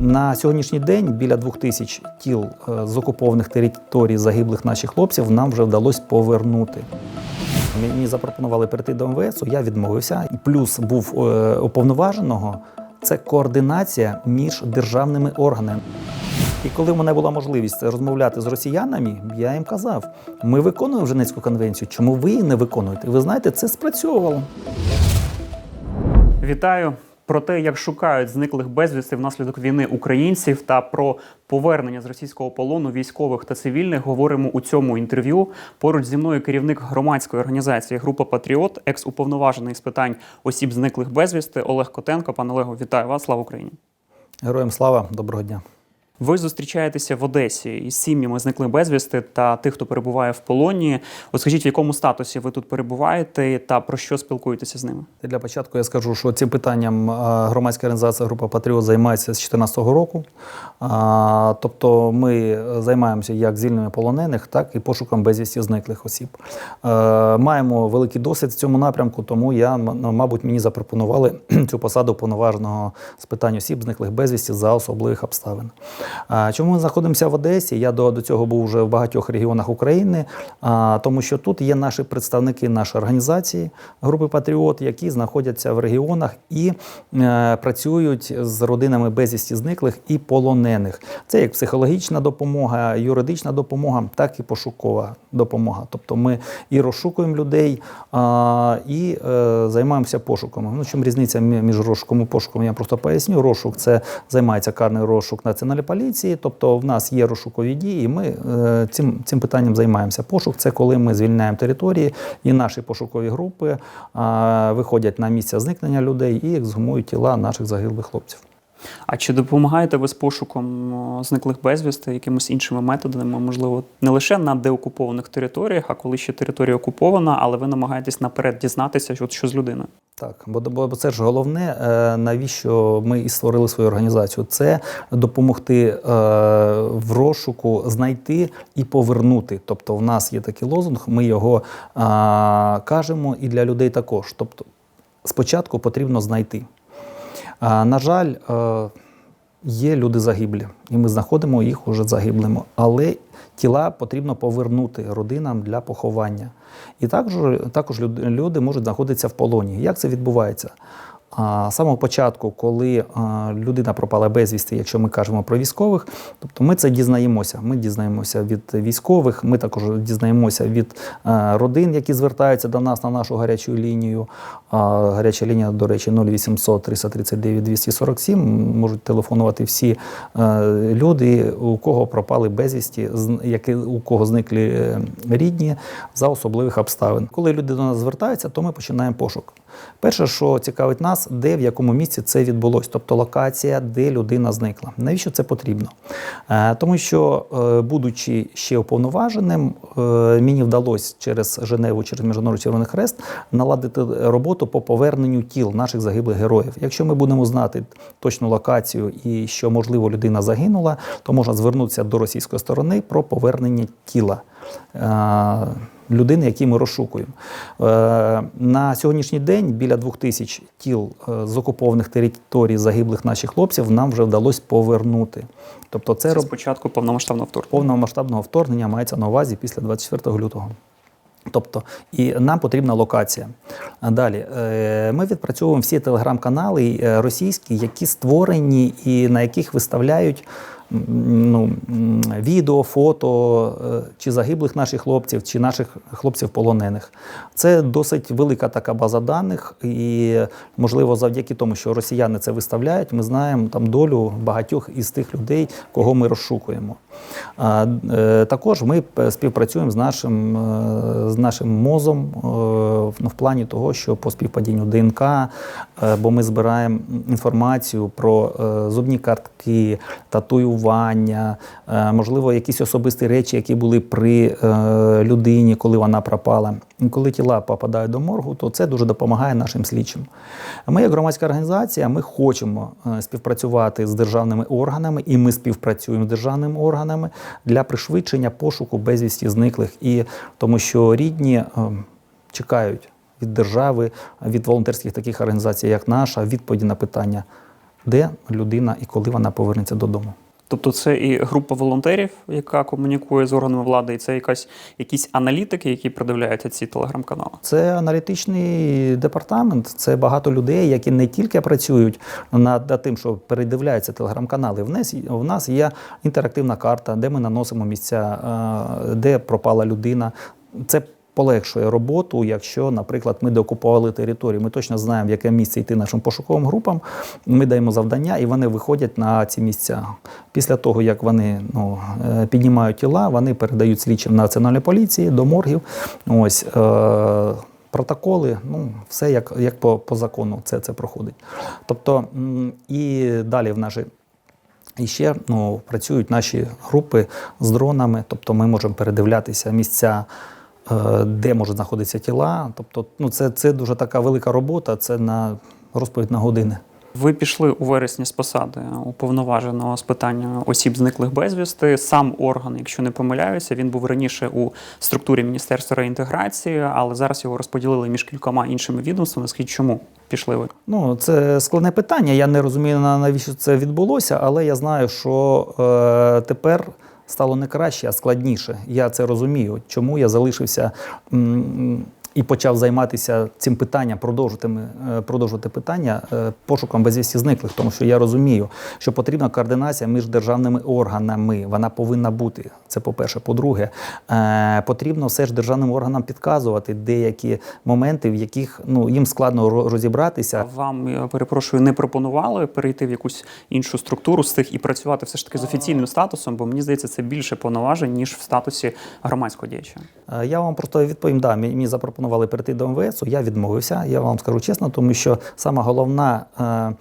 На сьогоднішній день біля двох тисяч тіл е, з окупованих територій загиблих наших хлопців нам вже вдалося повернути. Мені запропонували перейти до МВС, я відмовився. Плюс був е, уповноваженого це координація між державними органами. І коли в мене була можливість розмовляти з росіянами, я їм казав: ми виконуємо Женевську конвенцію, чому ви її не виконуєте? Ви знаєте, це спрацьовувало. Вітаю про те, як шукають зниклих безвісти внаслідок війни українців та про повернення з російського полону військових та цивільних говоримо у цьому інтерв'ю. Поруч зі мною керівник громадської організації Група Патріот, екс-уповноважений з питань осіб зниклих безвісти Олег Котенко. Пане Олего, вітаю вас! Слава Україні! Героям слава, доброго дня. Ви зустрічаєтеся в Одесі із сім'ями зниклих безвісти та тих, хто перебуває в полоні. От скажіть, в якому статусі ви тут перебуваєте та про що спілкуєтеся з ними? Для початку я скажу, що цим питанням е, громадська організація Група Патріот займається з 2014 року. Тобто ми займаємося як звільненням полонених, так і пошуком безвісті зниклих осіб. Е, Маємо великий досвід в цьому напрямку, тому я, ну, мабуть, мені запропонували цю посаду повноваженого з питань осіб зниклих безвісті за особливих обставин. Чому ми знаходимося в Одесі? Я до, до цього був вже в багатьох регіонах України, тому що тут є наші представники нашої організації групи Патріот, які знаходяться в регіонах і е, працюють з родинами безвісті зниклих і полонених. Це як психологічна допомога, юридична допомога, так і пошукова допомога. Тобто ми і розшукуємо людей, і е, займаємося пошуком. Ну, чим різниця між розшуком і пошуком? Я просто поясню. Розшук це займається карний розшук національної поліції. Тобто в нас є розшукові дії, і ми е, цим, цим питанням займаємося. Пошук це коли ми звільняємо території, і наші пошукові групи виходять на місця зникнення людей і ексгумують тіла наших загиблих хлопців. А чи допомагаєте ви з пошуком зниклих безвісти якимись іншими методами, можливо, не лише на деокупованих територіях, а коли ще територія окупована, але ви намагаєтесь наперед дізнатися, що, що з людиною? Так, бо це ж головне, е, навіщо ми і створили свою організацію. Це допомогти е, в розшуку знайти і повернути. Тобто, в нас є такий лозунг, ми його е, кажемо і для людей також. Тобто, спочатку потрібно знайти. На жаль, е, є люди загиблі, і ми знаходимо їх уже загиблими. Але тіла потрібно повернути родинам для поховання. І також, також люди можуть знаходитися в полоні. Як це відбувається? А, самого початку, коли людина пропала безвісти, якщо ми кажемо про військових, тобто ми це дізнаємося. Ми дізнаємося від військових, ми також дізнаємося від родин, які звертаються до нас на нашу гарячу лінію. Гаряча лінія, до речі, 0800 339 247. Можуть телефонувати всі е, люди, у кого пропали безвісті, у кого зникли е, рідні за особливих обставин. Коли люди до нас звертаються, то ми починаємо пошук. Перше, що цікавить нас, де в якому місці це відбулось, тобто локація, де людина зникла. Навіщо це потрібно? Е, Тому що, е, будучи ще уповноваженим, е, мені вдалося через Женеву, через Міжнародний Червоний Хрест наладити роботу по поверненню тіл наших загиблих героїв. Якщо ми будемо знати точну локацію і що можливо людина загинула, то можна звернутися до російської сторони про повернення тіла. Е, Людини, які ми розшукуємо. Е, На сьогоднішній день біля двох тисяч тіл е, з окупованих територій загиблих наших хлопців нам вже вдалося повернути. Тобто це Це спочатку повномасштабного вторгнення. повномасштабного вторгнення мається на увазі після 24 лютого. Тобто, і нам потрібна локація. Далі ми відпрацьовуємо всі телеграм-канали російські, які створені і на яких виставляють ну, відео, фото е, чи загиблих наших хлопців, чи наших хлопців полонених. Це досить велика така база даних, і можливо, завдяки тому, що росіяни це виставляють, ми знаємо там долю багатьох із тих людей, кого ми розшукуємо. Е, Також ми співпрацюємо з нашим, е, з нашим мозом ну, в плані того, що по співпадінню ДНК, е, бо ми збираємо інформацію про е, зубні картки, татуювання, е, можливо, якісь особисті речі, які були при людині, коли вона пропала. Коли тіла попадають до моргу, то це дуже допомагає нашим слідчим. Ми, як громадська організація, ми хочемо співпрацювати з державними органами, і ми співпрацюємо з державними органами для пришвидшення пошуку безвісті зниклих. І тому що рідні чекають від держави, від волонтерських таких організацій, як наша, відповіді на питання. де людина і коли вона повернеться додому. Тобто це і група волонтерів, яка комунікує з органами влади, і це якась якісь аналітики, які продивляються ці телеграм-канали. Це аналітичний департамент, це багато людей, які не тільки працюють над, над тим, що передивляються телеграм-канали. В нас, в нас є інтерактивна карта, де ми наносимо місця, е, де пропала людина. Це полегшує роботу, якщо, наприклад, ми деокупували територію, ми точно знаємо, в яке місце йти нашим пошуковим групам. Ми даємо завдання, і вони виходять на ці місця. Після того, як вони ну, е, піднімають тіла, вони передають слідчим національної поліції до моргів. Ось е, протоколи, ну все як, як по, по закону це, це проходить. Тобто і далі в нашій і ще ну, працюють наші групи з дронами, тобто ми можемо передивлятися місця, де можуть знаходитися тіла. Тобто, ну, це, це дуже така велика робота, це на розповідь на години. Ви пішли у вересні з посади уповноваженого з питання осіб зниклих безвісти. Сам орган, якщо не помиляюся, він був раніше у структурі Міністерства реінтеграції, але зараз його розподілили між кількома іншими відомствами. Скажіть, чому пішли ви? Ну, це складне питання. Я не розумію, на- навіщо це відбулося, але я знаю, що е, тепер стало не краще, а складніше. Я це розумію. Чому я залишився м, і почав займатися цим питанням, продовжувати, е, продовжувати питання е, пошуком безвісті зниклих, тому що я розумію, що потрібна координація між державними органами. Вона повинна бути. Це по-перше. По-друге, е, потрібно все ж державним органам підказувати деякі моменти, в яких ну їм складно розібратися. Вам я перепрошую, не пропонували перейти в якусь іншу структуру з тих і працювати все ж таки з офіційним статусом, бо мені здається, це більше повноважень ніж в статусі громадського діяча. Я вам просто відповім, да, мені мені запропонували перейти до МВС, я відмовився, я вам скажу чесно, тому що сама головна е,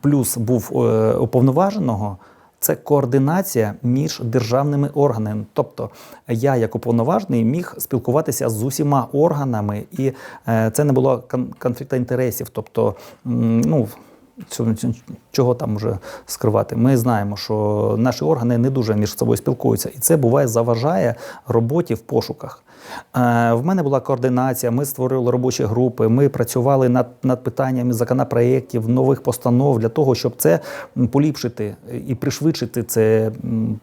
плюс був е, уповноваженого. Це координація між державними органами. Тобто я, як уповноважений, міг спілкуватися з усіма органами, і е, це не було конфлікту інтересів. Тобто, ну, чого там вже скривати. Ми знаємо, що наші органи не дуже між собою спілкуються, і це буває заважає роботі в пошуках. Е, В мене була координація, ми створили робочі групи, ми працювали над, над питаннями законопроєктів, нових постанов для того, щоб це поліпшити і пришвидшити це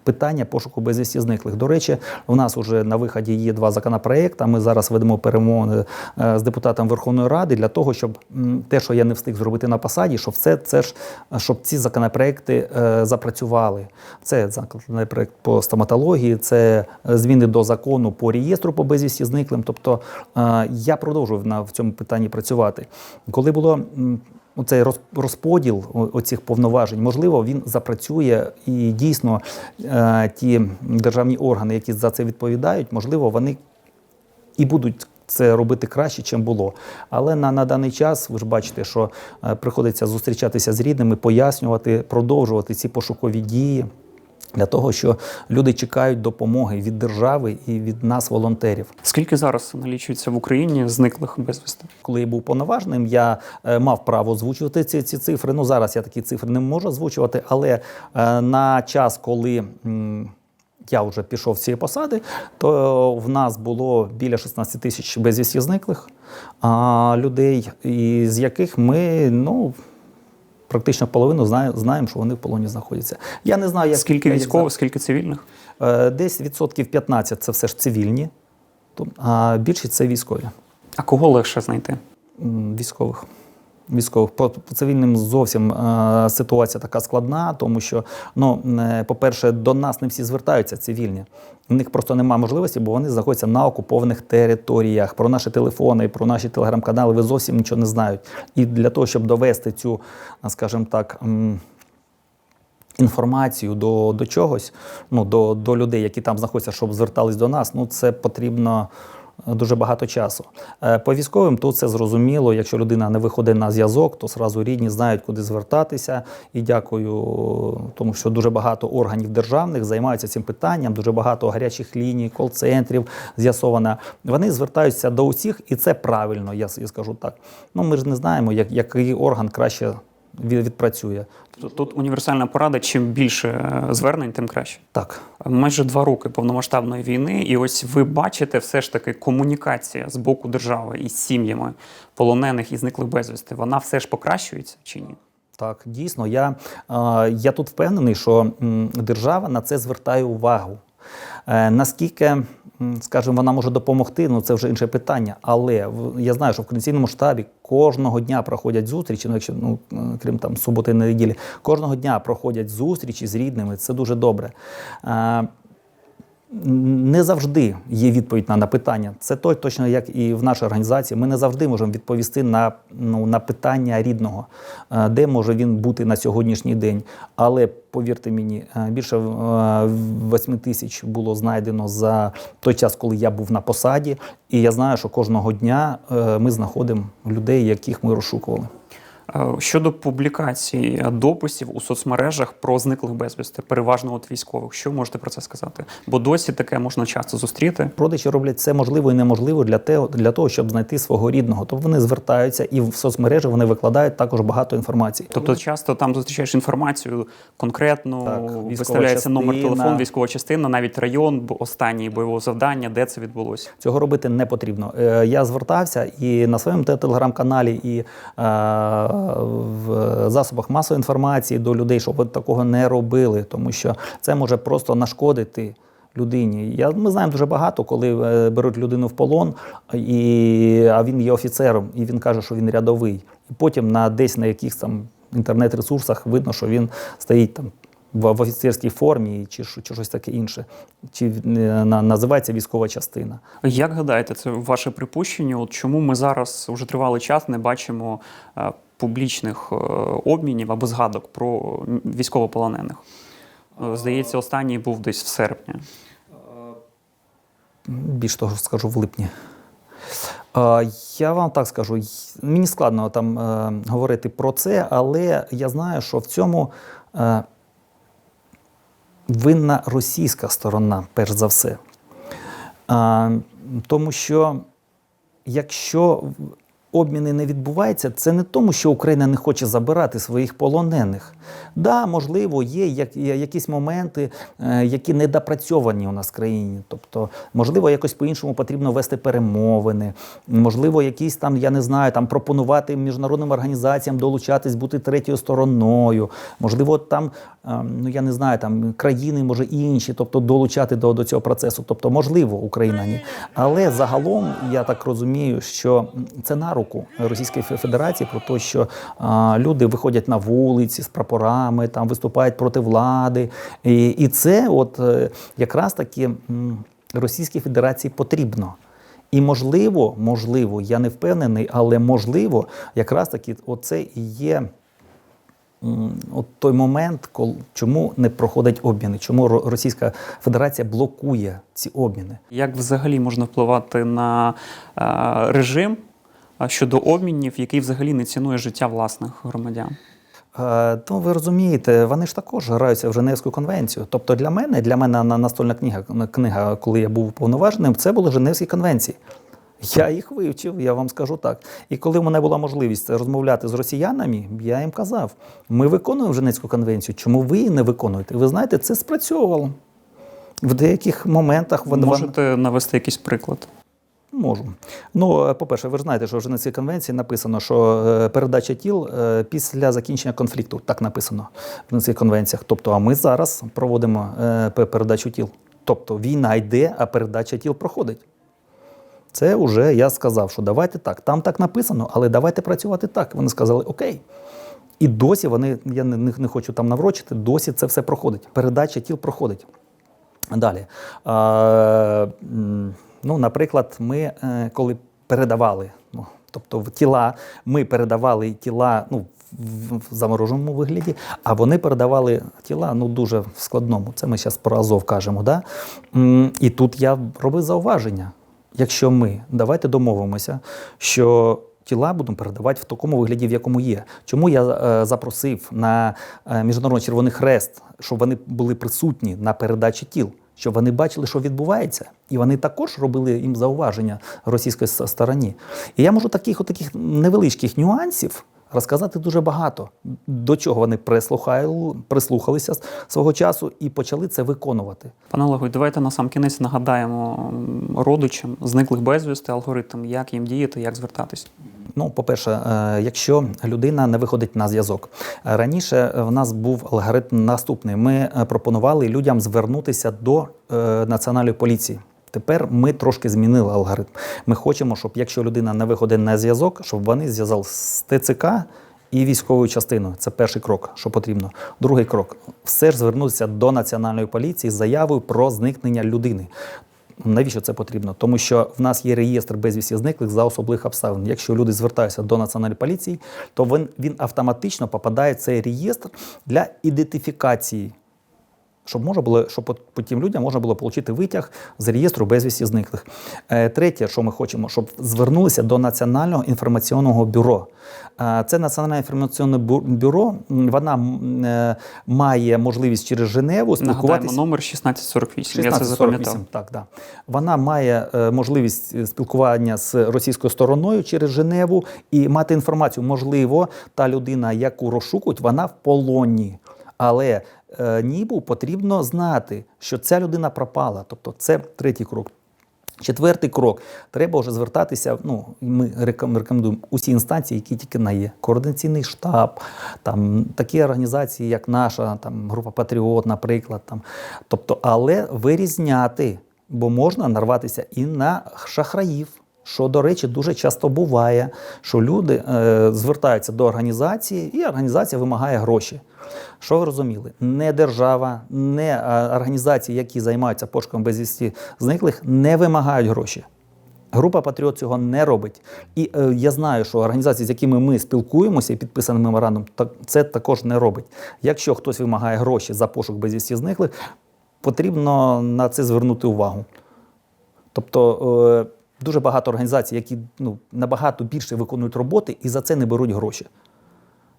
питання пошуку безвісті зниклих. До речі, у нас вже на виході є два законопроєкти. Ми зараз ведемо перемовини е, з депутатом Верховної Ради для того, щоб те, що я не встиг зробити на посаді, щоб все це ж щоб ці законопроекти е, запрацювали. Це законопроект по стоматології, це е, зміни до закону по реєстру безвісті зниклим. Тобто е, я продовжував в цьому питанні працювати. Коли було м, Оцей розподіл оцих повноважень, можливо, він запрацює і дійсно е, ті державні органи, які за це відповідають, можливо, вони і будуть це робити краще, чим було. Але на, на даний час ви ж бачите, що е, приходиться зустрічатися з рідними, пояснювати, продовжувати ці пошукові дії. Для того, що люди чекають допомоги від держави і від нас, волонтерів. Скільки зараз налічується в Україні зниклих безвісти? Коли я був повноважним, я е, мав право озвучувати ці, ці цифри. Ну зараз я такі цифри не можу озвучувати, але е, на час, коли м, я вже пішов з цієї посади, то в нас було біля 16 тисяч безвісті зниклих а, людей, з яких ми ну. Практично половину знає- знаємо, що вони в полоні знаходяться. Я не знаю, як Скільки як військових, скільки цивільних? Е, Десь відсотків 15 це все ж цивільні, а більшість це військові. А кого легше знайти? Військових. Військових по, цивільним зовсім е, ситуація така складна, тому що, ну, е, по-перше, до нас не всі звертаються цивільні. У них просто немає можливості, бо вони знаходяться на окупованих територіях. Про наші телефони, про наші телеграм-канали ви зовсім нічого не знають. І для того, щоб довести цю, е, скажімо так, інформацію до, до чогось, ну, до, до людей, які там знаходяться, щоб звертались до нас, ну це потрібно дуже багато часу. Е, По військовим тут це зрозуміло. Якщо людина не виходить на зв'язок, то зразу рідні знають, куди звертатися. І дякую, тому що дуже багато органів державних займаються цим питанням, дуже багато гарячих ліній, кол-центрів з'ясовано. Вони звертаються до усіх, і це правильно, я, скажу так. Ну ми ж не знаємо, як, який орган краще відпрацює. Тобто Тут універсальна порада: чим більше е, звернень, тим краще. Так. Майже два роки повномасштабної війни, і ось ви бачите все ж таки комунікація з боку держави із сім'ями полонених і зниклих безвісти. Вона все ж покращується чи ні? Так, дійсно, я, я тут впевнений, що держава на це звертає увагу. Е, наскільки, скажімо, вона може допомогти, ну це вже інше питання. Але я знаю, що в координаційному штабі кожного дня проходять зустрічі, ну якщо ну, е, крім там суботи неділі, кожного дня проходять зустрічі з рідними. Це дуже добре. Е, не завжди є відповідь на, на питання. Це той, точно як і в нашій організації. Ми не завжди можемо відповісти на, ну, на питання рідного, е, де може він бути на сьогоднішній день. Але повірте мені, е, більше е, 8 тисяч було знайдено за той час, коли я був на посаді. І я знаю, що кожного дня е, ми знаходимо людей, яких ми розшукували. Е, Щодо публікацій е, дописів у соцмережах про зниклих безвісти, переважно от військових, що можете про це сказати? Бо досі таке можна часто зустріти. Родичі роблять все можливо і неможливо для того, для того, щоб знайти свого рідного. Тобто вони звертаються і в соцмережі вони викладають також багато інформації. Тобто часто там зустрічаєш інформацію конкретно, Так, виставляється номер частина. телефону, військова частина, навіть район, останній бойового завдання, де це відбулося. Цього робити не потрібно. Е, Я звертався і на своєму те- телеграм-каналі, і в засобах масової інформації до людей, щоб от такого не робили, тому що це може просто нашкодити. Людині. Я, ми знаємо дуже багато, коли е, беруть людину в полон, і, а він є офіцером, і він каже, що він рядовий. І потім на десь на якихось там інтернет-ресурсах видно, що він стоїть там в, офіцерській формі чи, чи щось таке інше, чи е, на, називається військова частина. Як гадаєте, це ваше припущення? От чому ми зараз вже тривалий час не бачимо е, публічних е, обмінів або згадок про військовополонених? Е, Здається, останній був десь в серпні. Більш того скажу в липні. Е, Я вам так скажу, мені складно там е, говорити про це, але я знаю, що в цьому е, винна російська сторона, перш за все. Е, тому що якщо обміни не відбуваються, це не тому, що Україна не хоче забирати своїх полонених. Да, можливо, є якісь моменти, е, які недопрацьовані у нас в країні. Тобто, можливо, якось по-іншому потрібно вести перемовини, можливо, якісь там, я не знаю, там пропонувати міжнародним організаціям долучатись, бути третьою стороною. Можливо, там, е, ну я не знаю, там країни, може інші, тобто долучати до, до цього процесу. Тобто, можливо, Україна ні. Але загалом я так розумію, що це на руку Російської Федерації про те, що а, люди виходять на вулиці з прапорами, там виступають проти влади. І, і це, от е, якраз таки Російській Федерації потрібно. І можливо, можливо, я не впевнений, але можливо, якраз таки оце і є от той момент, коли, чому не проходять обміни, чому Російська Федерація блокує ці обміни. Як взагалі можна впливати на режим щодо обмінів, який взагалі не цінує життя власних громадян? Ну, ви розумієте, вони ж також граються в Женевську конвенцію. Тобто для мене, для мене настольна книга, книга, коли я був повноваженим, це були Женевські конвенції. Я їх вивчив, я вам скажу так. І коли в мене була можливість розмовляти з росіянами, я їм казав: ми виконуємо Женевську конвенцію, чому ви її не виконуєте? Ви знаєте, це спрацьовувало. В деяких моментах вони Можете навести якийсь приклад? Можу. Ну, е, по-перше, ви ж знаєте, що в Женевській конвенції написано, що е, передача тіл е, після закінчення конфлікту. Так написано в Женевських конвенціях. Тобто, а ми зараз проводимо передачу тіл. Тобто війна йде, а передача тіл проходить. Це вже я сказав, що давайте так. Там так написано, але давайте працювати так. Вони сказали окей. І досі вони, я не, не, хочу там наврочити, досі це все проходить. Передача тіл проходить. Далі. А, ну, наприклад, ми е, коли передавали, ну, тобто в тіла, ми передавали тіла ну, в, замороженому вигляді, а вони передавали тіла ну, дуже в складному. Це ми зараз про Азов кажемо. Да? І тут я робив зауваження. Якщо ми давайте домовимося, що тіла будемо передавати в такому вигляді, в якому є. Чому я е, запросив на е, Міжнародний Червоний Хрест, щоб вони були присутні на передачі тіл, щоб вони бачили, що відбувається, і вони також робили їм зауваження російської стороні. І я можу таких, таких невеличких нюансів. Розказати дуже багато, до чого вони прислухалися свого часу і почали це виконувати. Пане Олегу, давайте на сам кінець нагадаємо родичам зниклих безвісти алгоритм, як їм діяти, як звертатись. Ну, по-перше, е, якщо людина не виходить на зв'язок. Раніше в нас був алгоритм наступний. Ми е, пропонували людям звернутися до е, національної поліції. Тепер ми трошки змінили алгоритм. Ми хочемо, щоб якщо людина не виходить на зв'язок, щоб вони зв'язали з ТЦК і військовою частиною. Це перший крок, що потрібно. Другий крок все ж звернутися до національної поліції з заявою про зникнення людини. Навіщо це потрібно? Тому що в нас є реєстр безвісті зниклих за особливих обставин. Якщо люди звертаються до національної поліції, то він, він автоматично попадає в цей реєстр для ідентифікації. Щоб можна було, щоб от по тим людям можна було отримати витяг з реєстру безвісті зниклих. Е, Третє, що ми хочемо, щоб звернулися до Національного інформаційного бюро. Е, Це Національне інформаційне бюро. Вона е, має можливість через Женеву Нагадаємо, спілкуватися. номер 1648. Я це запам'ятав. Так, да. Вона має можливість спілкування з російською стороною через Женеву і мати інформацію. Можливо, та людина, яку розшукують, вона в полоні. Але е, НІБу потрібно знати, що ця людина пропала. Тобто, це третій крок. Четвертий крок. Треба вже звертатися. Ну, ми реком- рекомендуємо усі інстанції, які тільки на є. Координаційний штаб, там такі організації, як наша, там група Патріот, наприклад. Там. Тобто, але вирізняти, бо можна нарватися і на шахраїв. Що, до речі, дуже часто буває, що люди е, звертаються до організації, і організація вимагає гроші. Що ви розуміли? Не держава, не е, організації, які займаються пошуком безвісті зниклих, не вимагають гроші. Група Патріот цього не робить. І е, я знаю, що організації, з якими ми спілкуємося і підписаний меморандум, так, це також не робить. Якщо хтось вимагає гроші за пошук безвісті зниклих, потрібно на це звернути увагу. Тобто е, дуже багато організацій, які ну, набагато більше виконують роботи і за це не беруть гроші.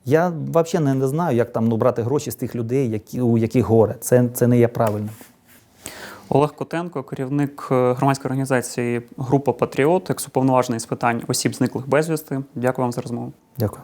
Я взагалі не, не знаю, як там ну, брати гроші з тих людей, які, у яких горе. Це, це не є правильно. Олег Котенко, керівник е, громадської організації Група Патріот, ексуповноважений з питань осіб зниклих безвісти. Дякую вам за розмову. Дякую.